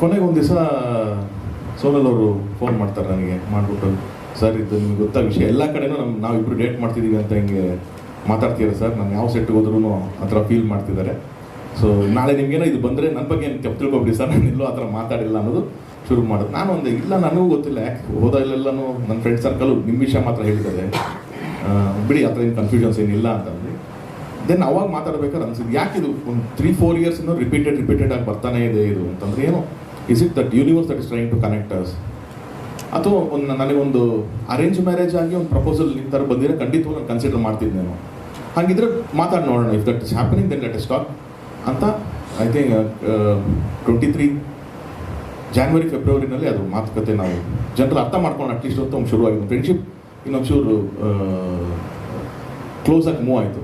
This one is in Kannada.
ಕೊನೆಗೆ ಒಂದು ದಿವಸ ಸೋನಲ್ ಅವರು ಫೋನ್ ಮಾಡ್ತಾರೆ ನನಗೆ, ಮಾಡಿಬಿಟ್ಟು, ಸರ್, ಇದು ನಿಮ್ಗೆ ಗೊತ್ತಾಗ ವಿಷಯ, ಎಲ್ಲ ಕಡೆನೂ ನಮ್ಮ ನಾವಿಬ್ಬರು ಡೇಟ್ ಮಾಡ್ತಿದ್ದೀವಿ ಅಂತ ಹಿಂಗೆ ಮಾತಾಡ್ತೀರಾ ಸರ್, ನಾನು ಯಾವ ಸೆಟ್ಗೆ ಹೋದ್ರೂ ಆ ಥರ ಫೀಲ್ ಮಾಡ್ತಿದ್ದಾರೆ. ಸೊ ನಾಳೆ ನಿಮ್ಗೇನೋ ಇದು ಬಂದರೆ ನನ್ನ ಬಗ್ಗೆ ಏನು ತಪ್ಪು ತಿಳ್ಕೊಬಿಡಿ ಸರ್, ನಾನು ಎಲ್ಲೂ ಆ ಥರ ಮಾತಾಡಿಲ್ಲ ಅನ್ನೋದು ಶುರು ಮಾಡೋದು. ನಾನು ಒಂದು, ಇಲ್ಲ, ನನಗೂ ಗೊತ್ತಿಲ್ಲ, ಯಾಕೆ ಹೋದಲ್ಲೆಲ್ಲನೂ ನನ್ನ ಫ್ರೆಂಡ್ ಸರ್ಕಲು ನಿಮ್ಮ ವಿಷಯ ಮಾತ್ರ ಹೇಳಿದ್ದಾರೆ. ಬಿಡಿ, ಆ ಥರ ಏನು ಕನ್ಫ್ಯೂಷನ್ಸ್ ಏನಿಲ್ಲ ಅಂತಂದು ದೆನ್ ಅವಾಗ ಮಾತಾಡ್ಬೇಕಾದ್ರೆ ಅನ್ಸಿದ್ದು ಯಾಕೆ ಇದು ಒಂದು ತ್ರೀ ಫೋರ್ ಇಯರ್ಸ್ ಇನ್ನೂ ರಿಪೀಟೆಡ್ ರಿಪೀಟೆಡ್ ಆಗಿ ಬರ್ತಾನೆ ಇದೆ ಇದು ಅಂತಂದ್ರೆ ಏನು. Is it that universe that is trying to connect us ಅಥವಾ ಒಂದು ನನಗೊಂದು ಅರೇಂಜ್ ಮ್ಯಾರೇಜ್ ಆಗಿ ಒಂದು ಪ್ರಪೋಸಲ್ ನಿಮ್ಮ ಥರ ಬಂದಿರೋ ಖಂಡಿತವಾಗಿ ನಾನು ಕನ್ಸಿಡರ್ ಮಾಡ್ತಿದ್ದೆ ನಾನು ಹಾಗಿದ್ರೆ ಮಾತಾಡಿ ನೋಡೋಣ if that is happening then let's talk ಅಂತ I think twenty three January ಫೆಬ್ರವರಿನಲ್ಲಿ ಅದು ಮಾತುಕತೆ ನಾವು ಜನರು ಅರ್ಥ ಮಾಡ್ಕೊಂಡು ಅಟ್ಲೀಸ್ಟ್ ಹೊತ್ತು ಒಂದು ಶುರುವಾಗಿ ಫ್ರೆಂಡ್ಶಿಪ್ ಇನ್ನೊಂಚೂರು ಕ್ಲೋಸ್ ಆಗಿ ಮೂವ್ ಆಯಿತು.